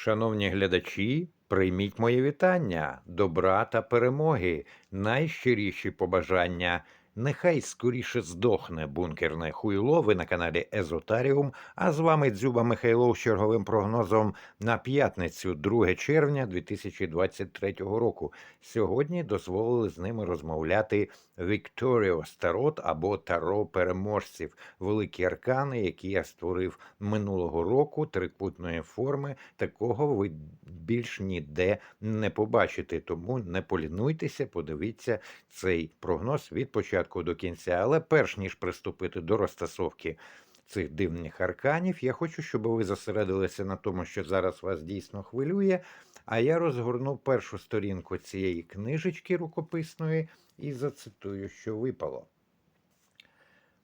Шановні глядачі, прийміть моє вітання, добра та перемоги, найщиріші побажання. Нехай скоріше здохне бункерне хуйло. Ви на каналі Езотаріум. А з вами Дзюба Михайлов з черговим прогнозом на п'ятницю, 2 червня 2023 року. Сьогодні дозволили з ними розмовляти Вікторіос Тарот або Таро переможців, великі аркани, які я створив минулого року трикутної форми. Такого ви більш ніде не побачите. Тому не полінуйтеся, подивіться цей прогноз від початку до кінця. Але перш ніж приступити до розтасовки цих дивних арканів, я хочу, щоб ви зосередилися на тому, що зараз вас дійсно хвилює. А я розгорнув першу сторінку цієї книжечки рукописної і зацитую, що випало.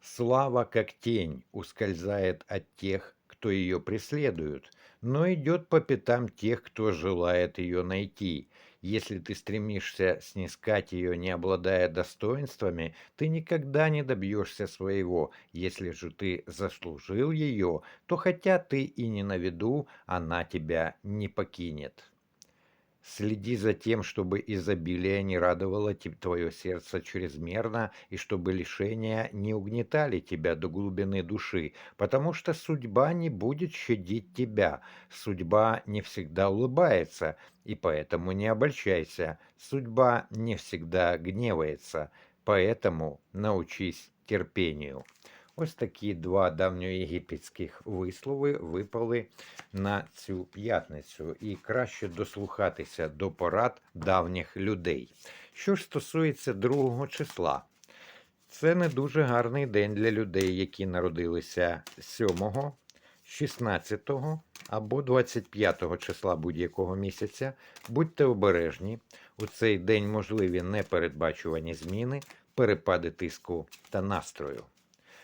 Слава, как тень, ускользает от тех, кто ее преследует, но идет по пятам тех, кто желает ее найти. Если ты стремишься снискать ее, не обладая достоинствами, ты никогда не добьешься своего. Если же ты заслужил ее, то хотя ты и не на виду, она тебя не покинет. Следи за тем, чтобы изобилие не радовало твое сердце чрезмерно, и чтобы лишения не угнетали тебя до глубины души, потому что судьба не будет щадить тебя. Судьба не всегда улыбается, и поэтому не обольщайся. Судьба не всегда гневается, поэтому научись терпению. Ось такі два давньоєгипетських вислови випали на цю п'ятницю, і краще дослухатися до порад давніх людей. Що ж стосується другого числа, це не дуже гарний день для людей, які народилися 7, 16 або 25 числа будь-якого місяця. Будьте обережні. У цей день можливі непередбачувані зміни, перепади тиску та настрою.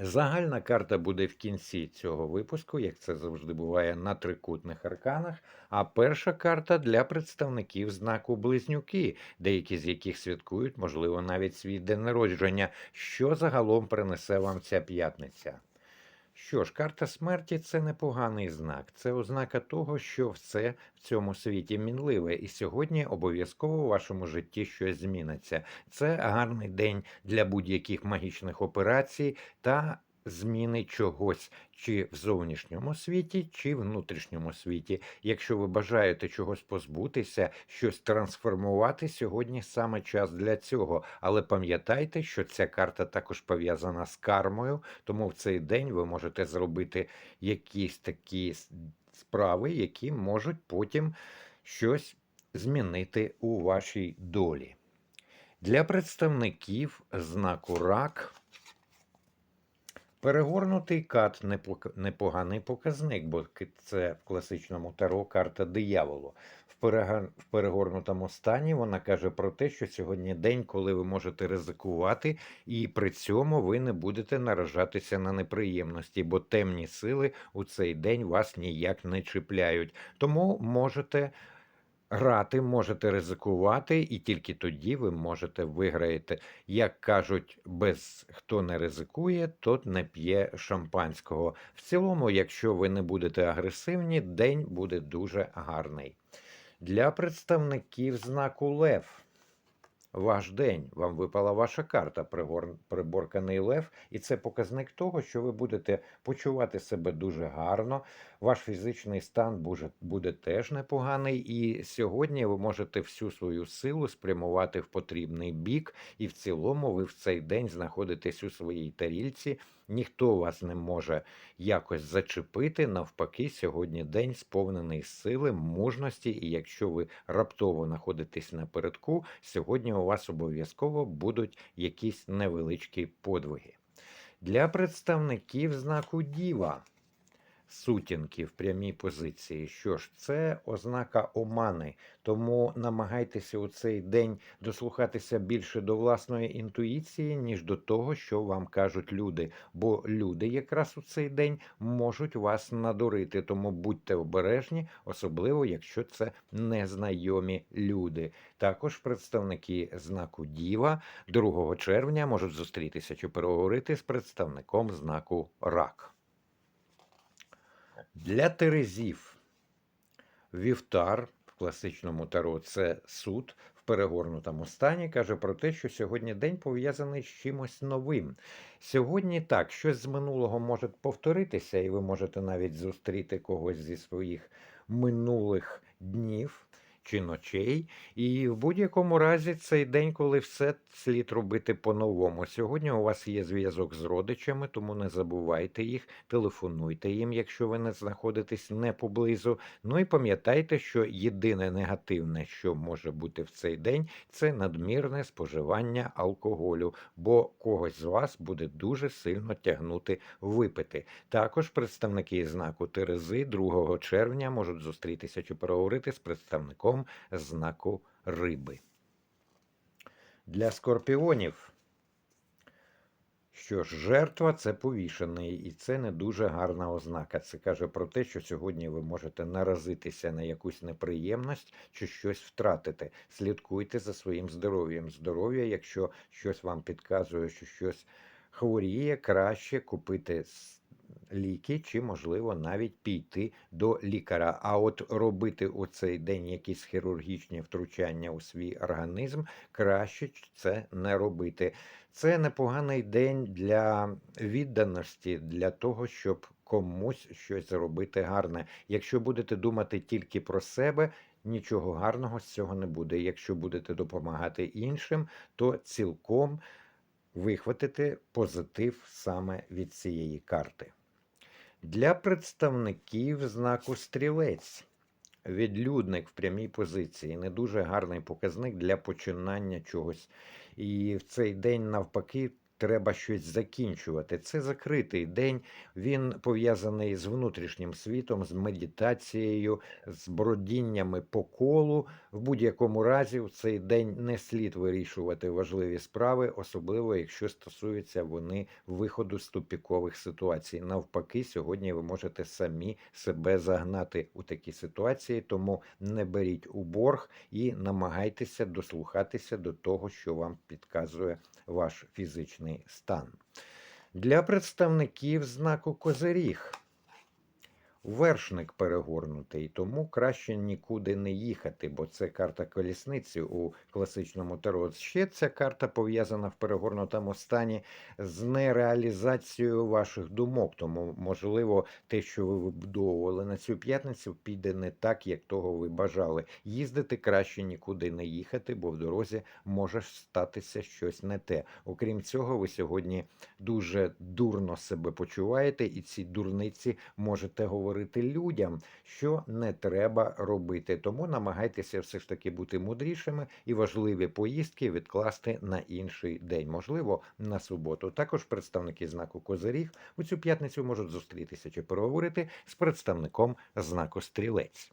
Загальна карта буде в кінці цього випуску, як це завжди буває на трикутних арканах. А перша карта для представників знаку Близнюки, деякі з яких святкують, можливо, навіть свій день народження. Що загалом принесе вам ця п'ятниця? Що ж, карта смерті це непоганий знак. Це ознака того, що все в цьому світі мінливе, і сьогодні обов'язково у вашому житті щось зміниться. Це гарний день для будь-яких магічних операцій та зміни чогось чи в зовнішньому світі, чи в внутрішньому світі. Якщо ви бажаєте чогось позбутися, щось трансформувати, сьогодні саме час для цього. Але пам'ятайте, що ця карта також пов'язана з кармою, тому в цей день ви можете зробити якісь такі справи, які можуть потім щось змінити у вашій долі. Для представників знаку рак перегорнутий кат непоганий показник, бо це в класичному таро карта дияволу. В перегорнутому стані вона каже про те, що сьогодні день, коли ви можете ризикувати, і при цьому ви не будете наражатися на неприємності, бо темні сили у цей день вас ніяк не чіпляють. Тому можете грати, можете ризикувати, і тільки тоді ви можете виграєте. Як кажуть, без хто не ризикує, тот не п'є шампанського. В цілому, якщо ви не будете агресивні, день буде дуже гарний. Для представників знаку Лев. Ваш день, вам випала ваша карта, приборканий лев, і це показник того, що ви будете почувати себе дуже гарно. Ваш фізичний стан буде теж непоганий, і сьогодні ви можете всю свою силу спрямувати в потрібний бік, і в цілому ви в цей день знаходитесь у своїй тарільці. Ніхто вас не може якось зачепити. Навпаки, сьогодні день сповнений сили, мужності, і якщо ви раптово знаходитесь напередку, сьогодні у вас обов'язково будуть якісь невеличкі подвиги. Для представників знаку Діва сутінки в прямій позиції. Що ж, це ознака омани, тому намагайтеся у цей день дослухатися більше до власної інтуїції, ніж до того, що вам кажуть люди. Бо люди якраз у цей день можуть вас надурити, тому будьте обережні, особливо якщо це незнайомі люди. Також представники знаку Діва 2 червня можуть зустрітися чи переговорити з представником знаку Рак. Для Терезів вівтар в класичному таро це суд в перегорнутому стані. Каже про те, що сьогодні день пов'язаний з чимось новим. Сьогодні так, щось з минулого може повторитися, і ви можете навіть зустріти когось зі своїх минулих днів. Чи ночей, і в будь-якому разі цей день, коли все слід робити по-новому. Сьогодні у вас є зв'язок з родичами, тому не забувайте їх, телефонуйте їм, якщо ви не знаходитесь не поблизу. Ну і пам'ятайте, що єдине негативне, що може бути в цей день, це надмірне споживання алкоголю, бо когось з вас буде дуже сильно тягнути випити. Також представники знаку Терези 2 червня можуть зустрітися чи переговорити з представником знаку риби. Для скорпіонів. Що ж, жертва це повішений, і це не дуже гарна ознака. Це каже про те, що сьогодні ви можете наразитися на якусь неприємність чи щось втратити. Слідкуйте за своїм здоров'ям. Здоров'я, якщо щось вам підказує, що щось хворіє, краще купити ліки, чи, можливо, навіть піти до лікаря. А от робити у цей день якісь хірургічні втручання у свій організм, краще це не робити. Це непоганий день для відданості, для того, щоб комусь щось зробити гарне. Якщо будете думати тільки про себе. Нічого гарного з цього не буде. Якщо будете допомагати іншим, то цілком вихватите позитив саме від цієї карти. Для представників знаку стрілець. Відлюдник в прямій позиції не дуже гарний показник для починання чогось. І в цей день, навпаки, треба щось закінчувати. Це закритий день, він пов'язаний з внутрішнім світом, з медитацією, з бродіннями по колу. В будь-якому разі, в цей день не слід вирішувати важливі справи, особливо якщо стосуються вони виходу з тупікових ситуацій. Навпаки, сьогодні ви можете самі себе загнати у такі ситуації, тому не беріть у борг і намагайтеся дослухатися до того, що вам підказує ваш фізичний стан. Для представників знаку Козиріг вершник перегорнутий, тому краще нікуди не їхати, бо це карта колісниці у класичному таро. Ще ця карта пов'язана в перегорнутому стані з нереалізацією ваших думок. Тому, можливо, те, що ви вибудовували на цю п'ятницю, піде не так, як того ви бажали. Їздити краще нікуди не їхати, бо в дорозі може статися щось не те. Окрім цього, ви сьогодні дуже дурно себе почуваєте, і ці дурниці можете говорити говорити людям, що не треба робити. Тому намагайтеся все ж таки бути мудрішими і важливі поїздки відкласти на інший день, можливо, на суботу. Також представники знаку Козиріг у цю п'ятницю можуть зустрітися чи переговорити з представником знаку Стрілець.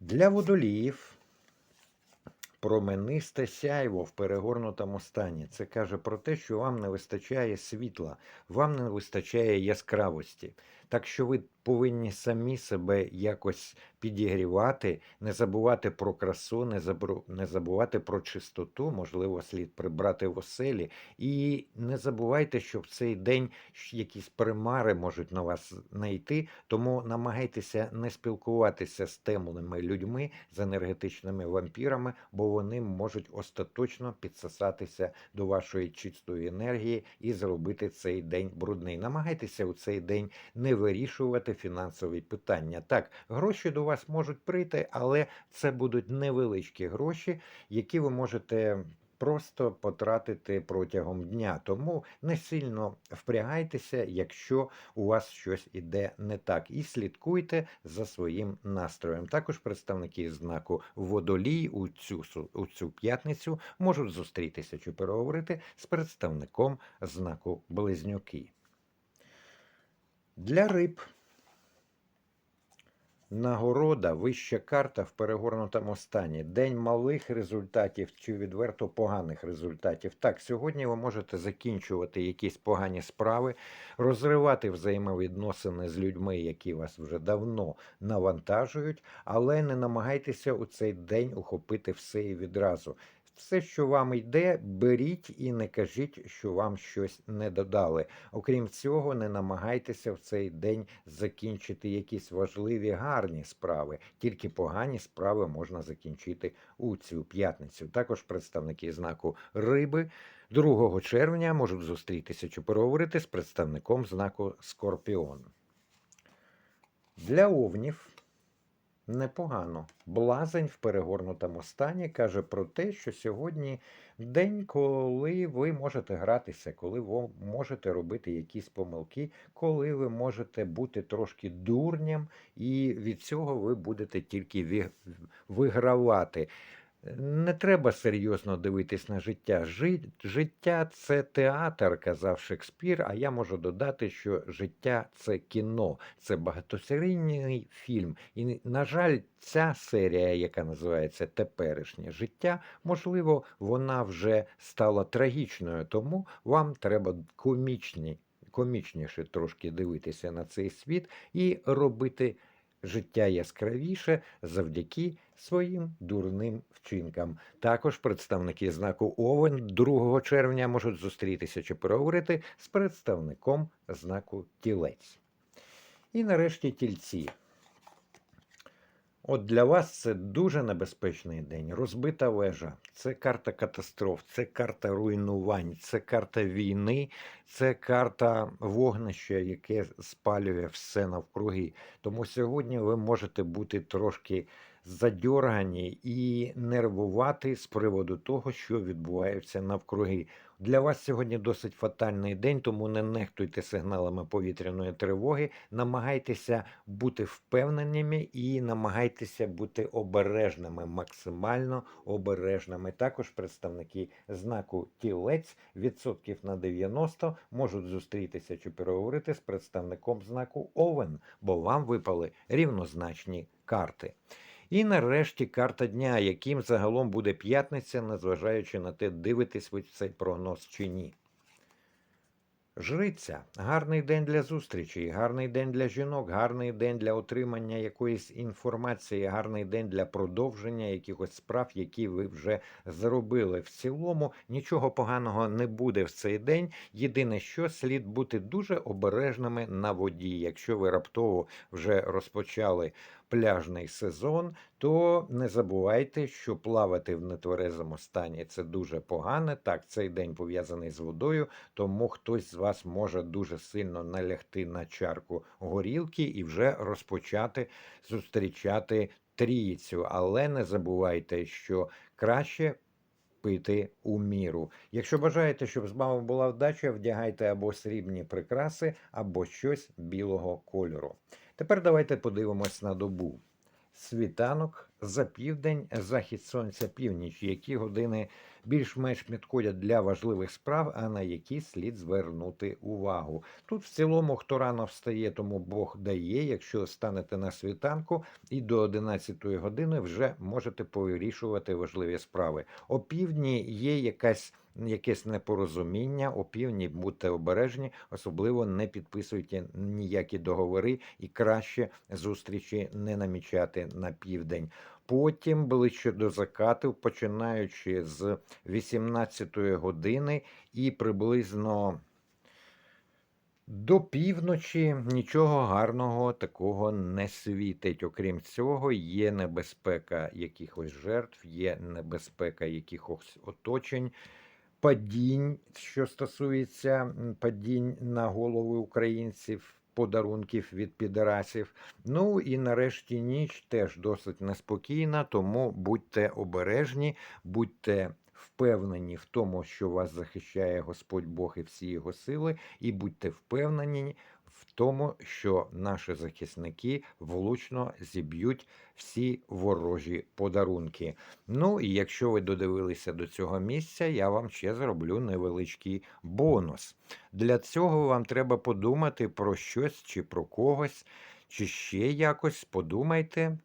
Для водоліїв. Променисте сяйво в перегорнутому стані. Це каже про те, що вам не вистачає світла, вам не вистачає яскравості. Так що ви повинні самі себе якось підігрівати, не забувати про красу, не забру... не забувати про чистоту, можливо, слід прибрати в оселі. І не забувайте, що в цей день якісь примари можуть на вас знайти, тому намагайтеся не спілкуватися з темними людьми, з енергетичними вампірами, бо вони можуть остаточно підсосатися до вашої чистої енергії і зробити цей день брудний. Намагайтеся у цей день не вирішувати фінансові питання. Так, гроші до вас можуть прийти, але це будуть невеличкі гроші, які ви можете. Просто потратити протягом дня, тому не сильно впрягайтеся, якщо у вас щось іде не так, і слідкуйте за своїм настроєм. Також представники знаку водолій у цю у цю п'ятницю можуть зустрітися чи переговорити з представником знаку Близнюки. Для риб нагорода вища карта в перегорнутому стані. День малих результатів чи відверто поганих результатів. Так, сьогодні ви можете закінчувати якісь погані справи, розривати взаємовідносини з людьми, які вас вже давно навантажують, але не намагайтеся у цей день ухопити все і відразу. Все, що вам йде, беріть і не кажіть, що вам щось не додали. Окрім цього, не намагайтеся в цей день закінчити якісь важливі гарні справи. Тільки погані справи можна закінчити у цю п'ятницю. Також представники знаку риби 2 червня можуть зустрітися чи переговорити з представником знаку Скорпіон. Для овнів непогано. Блазень в перегорнутому стані каже про те, що сьогодні день, коли ви можете гратися, коли ви можете робити якісь помилки, коли ви можете бути трошки дурням, і від цього ви будете тільки вигравати. Не треба серйозно дивитись на життя. Життя це театр, казав Шекспір. А я можу додати, що життя це кіно, це багатосерійний фільм. І, на жаль, ця серія, яка називається Теперішнє життя, можливо, вона вже стала трагічною, тому вам треба комічні, комічніше трошки дивитися на цей світ і робити життя яскравіше завдяки своїм дурним вчинкам. Також представники знаку Овен 2 червня можуть зустрітися чи переговорити з представником знаку Тілець. І нарешті тільці. От для вас це дуже небезпечний день. Розбита вежа. Це карта катастроф, це карта руйнувань, це карта війни, це карта вогнища, яке спалює все навкруги. Тому сьогодні ви можете бути трошки задьоргані і нервувати з приводу того, що відбувається навкруги. Для вас сьогодні досить фатальний день, тому не нехтуйте сигналами повітряної тривоги. Намагайтеся бути впевненими і намагайтеся бути обережними, максимально обережними. Також представники знаку тілець відсотків на 90 можуть зустрітися чи переговорити з представником знаку Овен, бо вам випали рівнозначні карти. І нарешті карта дня, яким загалом буде п'ятниця, незважаючи на те, дивитесь ви цей прогноз чи ні. Жриця гарний день для зустрічей, гарний день для жінок, гарний день для отримання якоїсь інформації, гарний день для продовження якихось справ, які ви вже зробили. В цілому нічого поганого не буде в цей день. Єдине, що слід бути дуже обережними на воді. Якщо ви раптово вже розпочали пляжний сезон, то не забувайте, що плавати в нетверезому стані це дуже погано. Так, цей день пов'язаний з водою, тому хтось з вас може дуже сильно налягти на чарку горілки і вже розпочати зустрічати трійцю. Але не забувайте, що краще. Пити у міру. Якщо бажаєте, щоб з вами була вдача, вдягайте або срібні прикраси, або щось білого кольору. Тепер давайте подивимось на добу. Світанок за південь, захід сонця північ, які години більш-менш підходять для важливих справ, а на які слід звернути увагу. Тут в цілому, хто рано встає, тому Бог дає. Якщо станете на світанку і до 11 години вже можете повирішувати важливі справи. О півдні є якась. Якесь непорозуміння, о півдні будьте обережні, особливо не підписуйте ніякі договори і краще зустрічі не намічати на південь. Потім ближче до закату, починаючи з 18 години і приблизно до півночі нічого гарного такого не світить. Окрім цього, є небезпека якихось жертв, є небезпека якихось оточень. Падінь, що стосується падінь на голови українців, подарунків від підарасів. Ну і нарешті ніч теж досить неспокійна, тому будьте обережні, будьте впевнені в тому, що вас захищає Господь Бог і всі його сили, і будьте впевнені в тому, що наші захисники влучно зіб'ють всі ворожі подарунки. Ну і якщо ви додивилися до цього місця, я вам ще зроблю невеличкий бонус. Для цього вам треба подумати про щось чи про когось, чи ще якось подумайте.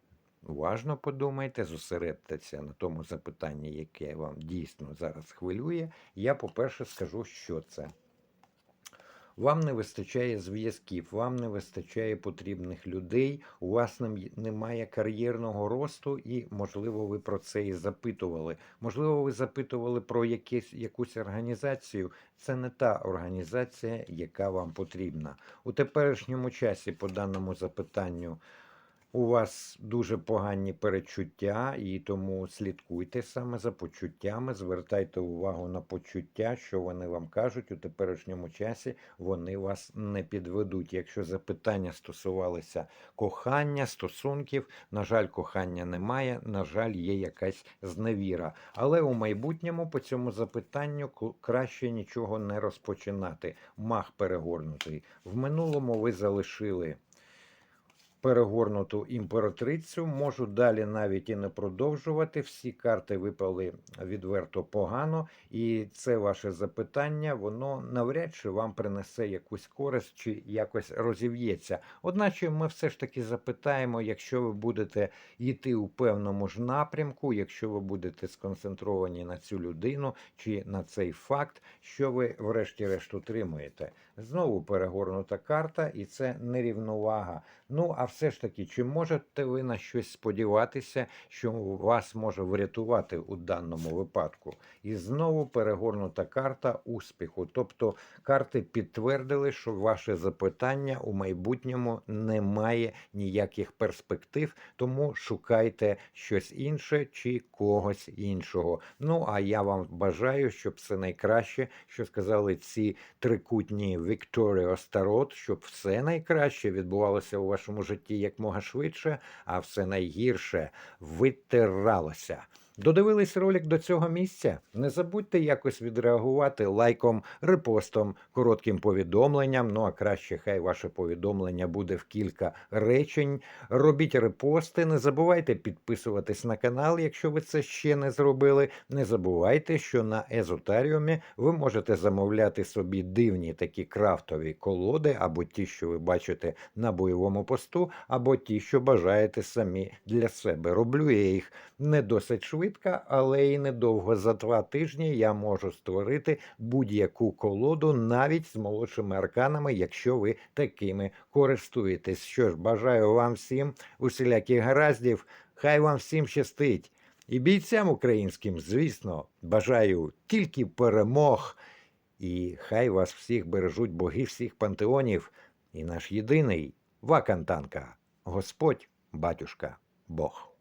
Уважно подумайте, зосередьтеся на тому запитанні, яке вам дійсно зараз хвилює. Я, по-перше, скажу, що це. Вам не вистачає зв'язків, вам не вистачає потрібних людей, у вас немає кар'єрного росту, і, можливо, ви про це і запитували. Можливо, ви запитували про якісь, якусь організацію. Це не та організація, яка вам потрібна. У теперішньому часі, по даному запитанню, у вас дуже погані перечуття, і тому слідкуйте саме за почуттями, звертайте увагу на почуття, що вони вам кажуть у теперішньому часі, вони вас не підведуть. Якщо запитання стосувалися кохання, стосунків, на жаль, кохання немає, на жаль, є якась зневіра. Але у майбутньому по цьому запитанню краще нічого не розпочинати. Мах перегорнутий. В минулому ви залишили перегорнуту імператрицю. Можу далі навіть і не продовжувати. Всі карти випали відверто погано, і це ваше запитання, воно навряд чи вам принесе якусь користь чи якось розів'ється. Одначе ми все ж таки запитаємо, якщо ви будете йти у певному ж напрямку, якщо ви будете сконцентровані на цю людину чи на цей факт, що ви врешті-решт отримуєте. Знову перегорнута карта, і це нерівновага. Ну, а все ж таки, чи можете ви на щось сподіватися, що вас може врятувати у даному випадку? І знову перегорнута карта успіху. Тобто карти підтвердили, що ваше запитання у майбутньому не має ніяких перспектив, тому шукайте щось інше чи когось іншого. Ну а я вам бажаю, щоб все найкраще, що сказали ці трикутні Вікторіо Старот, щоб все найкраще відбувалося у вашому житті якмога швидше, а все найгірше витиралося. Додивились ролик до цього місця? Не забудьте якось відреагувати лайком, репостом, коротким повідомленням. Ну а краще хай ваше повідомлення буде в кілька речень. Робіть репости, не забувайте підписуватись на канал, якщо ви це ще не зробили. Не забувайте, що на Езотаріумі ви можете замовляти собі дивні такі крафтові колоди, або ті, що ви бачите на бойовому посту, або ті, що бажаєте самі для себе. Роблю я їх не досить швидко, але й недовго. За два тижні я можу створити будь-яку колоду навіть з молодшими арканами, якщо ви такими користуєтесь. Що ж, бажаю вам всім усіляких гараздів. Хай вам всім щастить. І бійцям українським, звісно, бажаю тільки перемог. І хай вас всіх бережуть боги всіх пантеонів, і наш єдиний Вакантанка, Господь, батюшка, Бог.